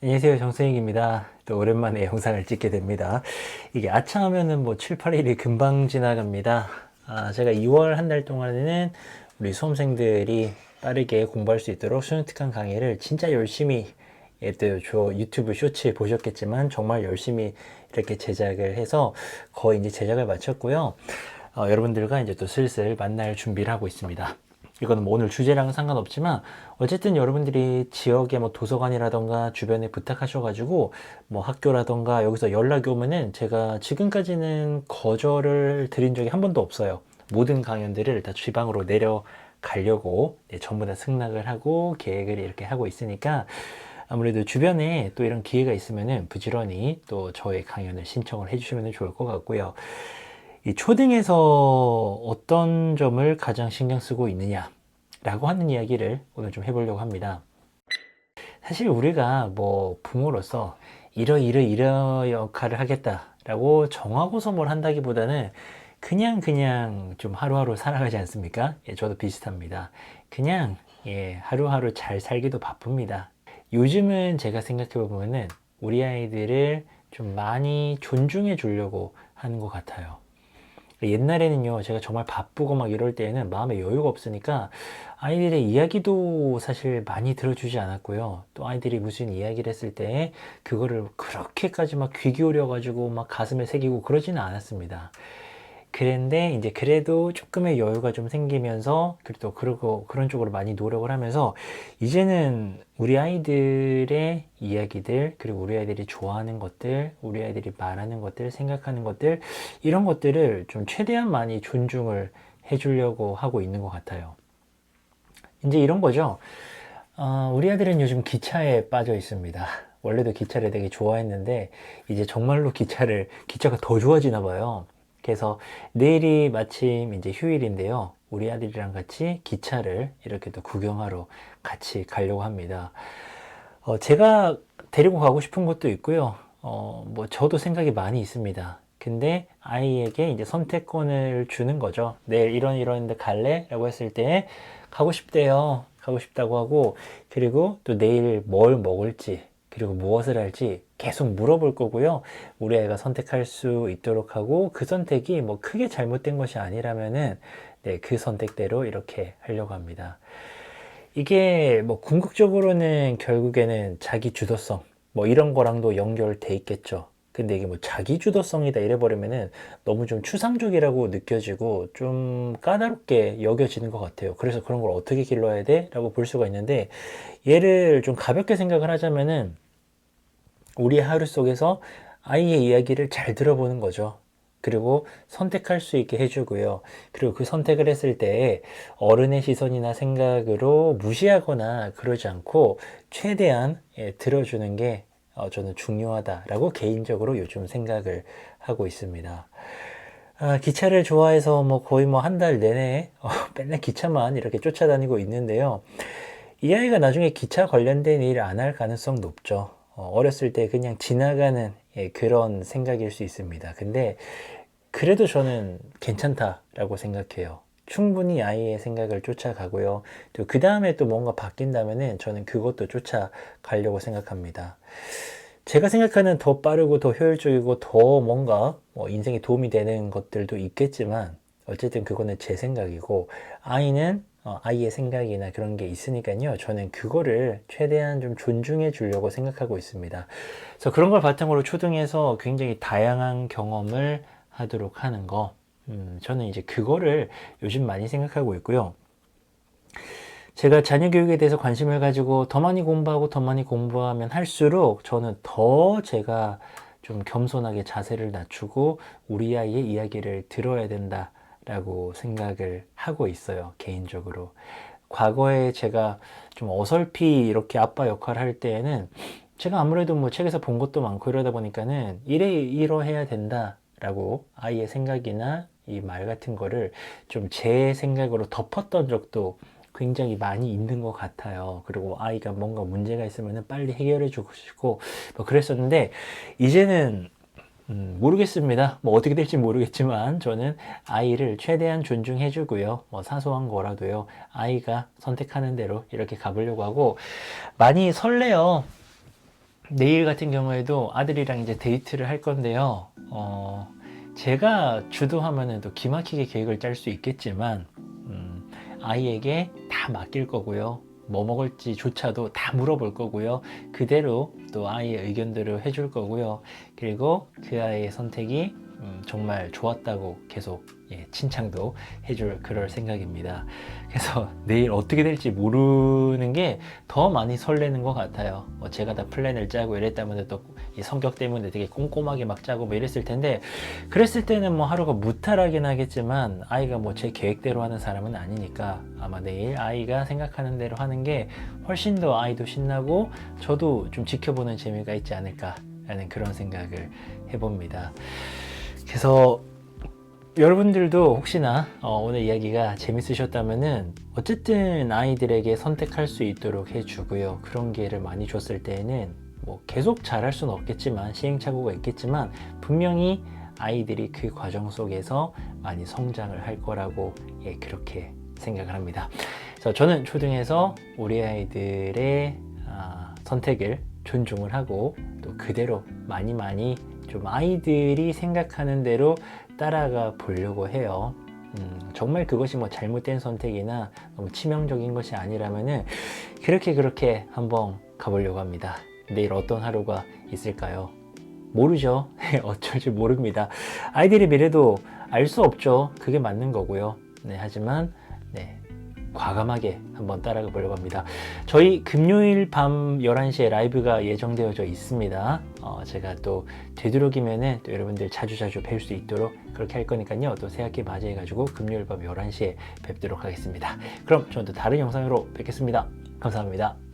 안녕하세요 정승익입니다. 또 오랜만에 영상을 찍게 됩니다. 이게 아차 하면은 뭐 7, 8일이 금방 지나갑니다. 아, 제가 2월 한 달 동안에는 우리 수험생들이 빠르게 공부할 수 있도록 수능 특강 강의를 진짜 열심히 예, 또저 유튜브 쇼츠 보셨겠지만 정말 열심히 이렇게 제작을 해서 거의 이제 제작을 마쳤고요. 어, 여러분들과 이제 또 슬슬 만날 준비를 하고 있습니다 이거는 뭐 오늘 주제랑은 상관없지만 어쨌든 여러분들이 지역의 뭐 도서관이라던가 주변에 부탁하셔가지고 뭐 학교라던가 여기서 연락이 오면은 제가 지금까지는 거절을 드린 적이 한 번도 없어요. 모든 강연들을 다 지방으로 내려가려고 네, 전부 다 승낙을 하고 계획을 이렇게 하고 있으니까 아무래도 주변에 또 이런 기회가 있으면은 부지런히 또 저의 강연을 신청을 해주시면 좋을 것 같고요. 이 초등에서 어떤 점을 가장 신경 쓰고 있느냐 라고 하는 이야기를 오늘 좀 해보려고 합니다. 사실 우리가 뭐 부모로서 이러이러 이러 역할을 하겠다라고 정하고서 뭘 한다기보다는 그냥 그냥 좀 하루하루 살아가지 않습니까? 예, 저도 비슷합니다. 그냥 예, 하루하루 잘 살기도 바쁩니다. 요즘은 제가 생각해 보면은 우리 아이들을 좀 많이 존중해 주려고 하는 것 같아요. 옛날에는요, 제가 정말 바쁘고 막 이럴 때에는 마음에 여유가 없으니까 아이들의 이야기도 사실 많이 들어주지 않았고요. 또 아이들이 무슨 이야기를 했을 때 그거를 그렇게까지 막 귀 기울여 가지고 막 가슴에 새기고 그러지는 않았습니다. 그런데 이제 그래도 조금의 여유가 좀 생기면서 그래도 그러고 그런 쪽으로 많이 노력을 하면서 이제는 우리 아이들의 이야기들 그리고 우리 아이들이 좋아하는 것들 우리 아이들이 말하는 것들 생각하는 것들 이런 것들을 좀 최대한 많이 존중을 해주려고 하고 있는 것 같아요. 이제 이런 거죠. 어, 우리 아들은 요즘 기차에 빠져 있습니다. 원래도 기차를 되게 좋아했는데 이제 정말로 기차를 기차가 더 좋아지나 봐요. 그래서 내일이 마침 이제 휴일인데요. 우리 아들이랑 같이 기차를 이렇게 또 구경하러 같이 가려고 합니다. 어, 제가 데리고 가고 싶은 곳도 있고요. 어, 뭐 저도 생각이 많이 있습니다. 근데 아이에게 이제 선택권을 주는 거죠. 내일 이런 이런 데 갈래? 라고 했을 때 가고 싶대요. 가고 싶다고 하고 그리고 또 내일 뭘 먹을지 그리고 무엇을 할지 계속 물어볼 거고요. 우리 아이가 선택할 수 있도록 하고 그 선택이 뭐 크게 잘못된 것이 아니라면은 네, 그 선택대로 이렇게 하려고 합니다. 이게 뭐 궁극적으로는 결국에는 자기 주도성 뭐 이런 거랑도 연결돼 있겠죠. 근데 이게 뭐 자기 주도성이다 이래 버리면은 너무 좀 추상적이라고 느껴지고 좀 까다롭게 여겨지는 것 같아요. 그래서 그런 걸 어떻게 길러야 돼? 라고 볼 수가 있는데 얘를 좀 가볍게 생각을 하자면은 우리 하루 속에서 아이의 이야기를 잘 들어보는 거죠. 그리고 선택할 수 있게 해주고요. 그리고 그 선택을 했을 때 어른의 시선이나 생각으로 무시하거나 그러지 않고 최대한 예, 들어주는 게 어, 저는 중요하다라고 개인적으로 요즘 생각을 하고 있습니다. 아, 기차를 좋아해서 뭐 거의 뭐 한 달 내내 어, 맨날 기차만 이렇게 쫓아다니고 있는데요. 이 아이가 나중에 기차 관련된 일을 안 할 가능성 높죠. 어, 어렸을 때 그냥 지나가는 예, 그런 생각일 수 있습니다. 근데 그래도 저는 괜찮다라고 생각해요. 충분히 아이의 생각을 쫓아가고요. 또 그 다음에 또 뭔가 바뀐다면은 저는 그것도 쫓아가려고 생각합니다. 제가 생각하는 더 빠르고 더 효율적이고 더 뭔가 뭐 인생에 도움이 되는 것들도 있겠지만 어쨌든 그거는 제 생각이고 아이는 어, 아이의 생각이나 그런 게 있으니까요. 저는 그거를 최대한 좀 존중해 주려고 생각하고 있습니다. 그래서 그런 걸 바탕으로 초등에서 굉장히 다양한 경험을 하도록 하는 거. 음, 저는 이제 그거를 요즘 많이 생각하고 있고요. 제가 자녀 교육에 대해서 관심을 가지고 더 많이 공부하고 더 많이 공부하면 할수록 저는 더 제가 좀 겸손하게 자세를 낮추고 우리 아이의 이야기를 들어야 된다. 라고 생각을 하고 있어요, 개인적으로. 과거에 제가 좀 어설피 이렇게 아빠 역할을 할 때에는 제가 아무래도 뭐 책에서 본 것도 많고 이러다 보니까는 이래 이러해야 된다라고 아이의 생각이나 이 말 같은 거를 좀 제 생각으로 덮었던 적도 굉장히 많이 있는 것 같아요. 그리고 아이가 뭔가 문제가 있으면 빨리 해결해 주고 싶고 뭐 그랬었는데 이제는 음, 모르겠습니다. 뭐 어떻게 될지 모르겠지만 저는 아이를 최대한 존중해 주고요. 뭐 사소한 거라도요. 아이가 선택하는 대로 이렇게 가보려고 하고 많이 설레요. 내일 같은 경우에도 아들이랑 이제 데이트를 할 건데요. 어, 제가 주도하면은 또 기막히게 계획을 짤 수 있겠지만, 음, 아이에게 다 맡길 거고요. 뭐 먹을지 조차도 다 물어볼 거고요. 그대로 또 아이의 의견들을 해줄 거고요. 그리고 그 아이의 선택이 음, 정말 좋았다고 계속 예, 칭찬도 해줄 그럴 생각입니다. 그래서 내일 어떻게 될지 모르는 게 더 많이 설레는 것 같아요. 뭐 제가 다 플랜을 짜고 이랬다면 또이 성격 때문에 되게 꼼꼼하게 막 짜고 뭐 이랬을 텐데 그랬을 때는 뭐 하루가 무탈하긴 하겠지만 아이가 뭐 제 계획대로 하는 사람은 아니니까 아마 내일 아이가 생각하는 대로 하는 게 훨씬 더 아이도 신나고 저도 좀 지켜보는 재미가 있지 않을까라는 그런 생각을 해봅니다. 그래서 여러분들도 혹시나 어, 오늘 이야기가 재밌으셨다면은 어쨌든 아이들에게 선택할 수 있도록 해주고요. 그런 기회를 많이 줬을 때에는 뭐 계속 잘할 수는 없겠지만 시행착오가 있겠지만 분명히 아이들이 그 과정 속에서 많이 성장을 할 거라고 예, 그렇게 생각을 합니다. 그래서 저는 초등에서 우리 아이들의 아, 선택을 존중을 하고 또 그대로 많이 많이 좀 아이들이 생각하는 대로 따라가 보려고 해요. 음, 정말 그것이 뭐 잘못된 선택이나 너무 치명적인 것이 아니라면은 그렇게 그렇게 한번 가보려고 합니다. 내일 어떤 하루가 있을까요? 모르죠. 어쩔 줄 모릅니다. 아이들의 미래도 알 수 없죠. 그게 맞는 거고요. 네, 하지만 네, 과감하게 한번 따라가 보려고 합니다. 저희 금요일 밤 11시에 라이브가 예정되어져 있습니다. 어, 제가 또 되도록이면은 또 여러분들 자주자주 뵐 수 있도록 그렇게 할 거니까요. 또 새학기 맞이해가지고 금요일 밤 11시에 뵙도록 하겠습니다. 그럼 저는 또 다른 영상으로 뵙겠습니다. 감사합니다.